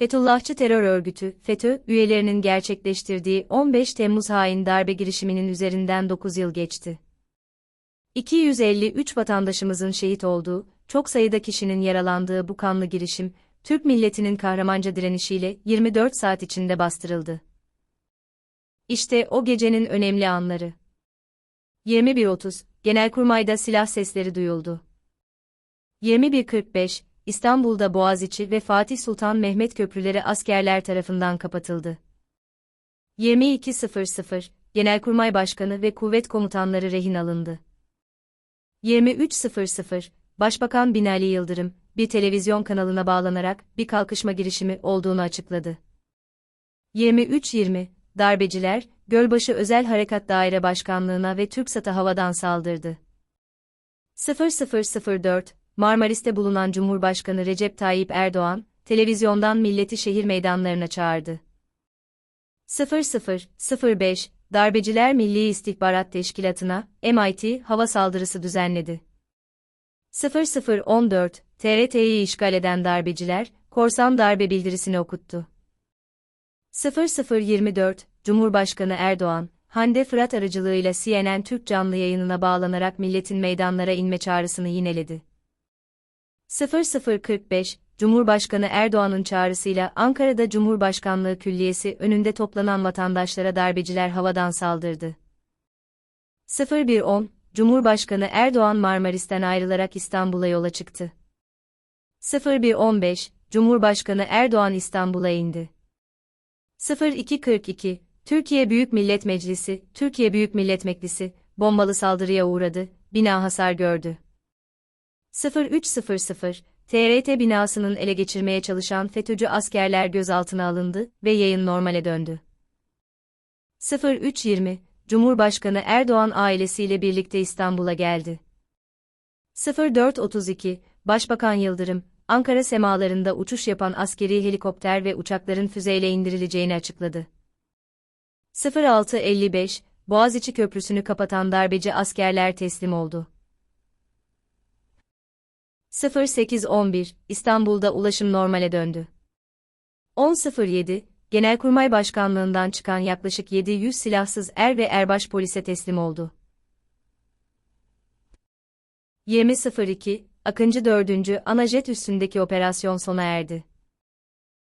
Fethullahçı terör örgütü, FETÖ, üyelerinin gerçekleştirdiği 15 Temmuz hain darbe girişiminin üzerinden 9 yıl geçti. 253 vatandaşımızın şehit olduğu, çok sayıda kişinin yaralandığı bu kanlı girişim, Türk milletinin kahramanca direnişiyle 24 saat içinde bastırıldı. İşte o gecenin önemli anları. 21.30, Genelkurmay'da silah sesleri duyuldu. 21.45, İstanbul'da Boğaziçi ve Fatih Sultan Mehmet köprüleri askerler tarafından kapatıldı. 22.00, Genelkurmay Başkanı ve kuvvet komutanları rehin alındı. 23.00, Başbakan Binali Yıldırım, bir televizyon kanalına bağlanarak bir kalkışma girişimi olduğunu açıkladı. 23.20, darbeciler, Gölbaşı Özel Harekat Daire Başkanlığına ve TürkSat'a havadan saldırdı. 0004, Marmaris'te bulunan Cumhurbaşkanı Recep Tayyip Erdoğan, televizyondan milleti şehir meydanlarına çağırdı. 0005, Darbeciler Milli İstihbarat Teşkilatı'na, MIT, hava saldırısı düzenledi. 0014, TRT'yi işgal eden darbeciler, korsan darbe bildirisini okuttu. 0024, Cumhurbaşkanı Erdoğan, Hande Fırat aracılığıyla CNN Türk canlı yayınına bağlanarak milletin meydanlara inme çağrısını yineledi. 0045, Cumhurbaşkanı Erdoğan'ın çağrısıyla Ankara'da Cumhurbaşkanlığı Külliyesi önünde toplanan vatandaşlara darbeciler havadan saldırdı. 0110, Cumhurbaşkanı Erdoğan Marmaris'ten ayrılarak İstanbul'a yola çıktı. 0115, Cumhurbaşkanı Erdoğan İstanbul'a indi. 0242, Türkiye Büyük Millet Meclisi, Türkiye Büyük Millet Meclisi, bombalı saldırıya uğradı, bina hasar gördü. 0300, TRT binasının ele geçirmeye çalışan FETÖ'cü askerler gözaltına alındı ve yayın normale döndü. 0320, Cumhurbaşkanı Erdoğan ailesiyle birlikte İstanbul'a geldi. 0432, Başbakan Yıldırım, Ankara semalarında uçuş yapan askeri helikopter ve uçakların füzeyle indirileceğini açıkladı. 0655, Boğaziçi Köprüsü'nü kapatan darbeci askerler teslim oldu. 0811, İstanbul'da ulaşım normale döndü. 1007, Genelkurmay Başkanlığından çıkan yaklaşık 700 silahsız er ve erbaş polise teslim oldu. 2002, Akıncı 4. Anajet üstündeki operasyon sona erdi.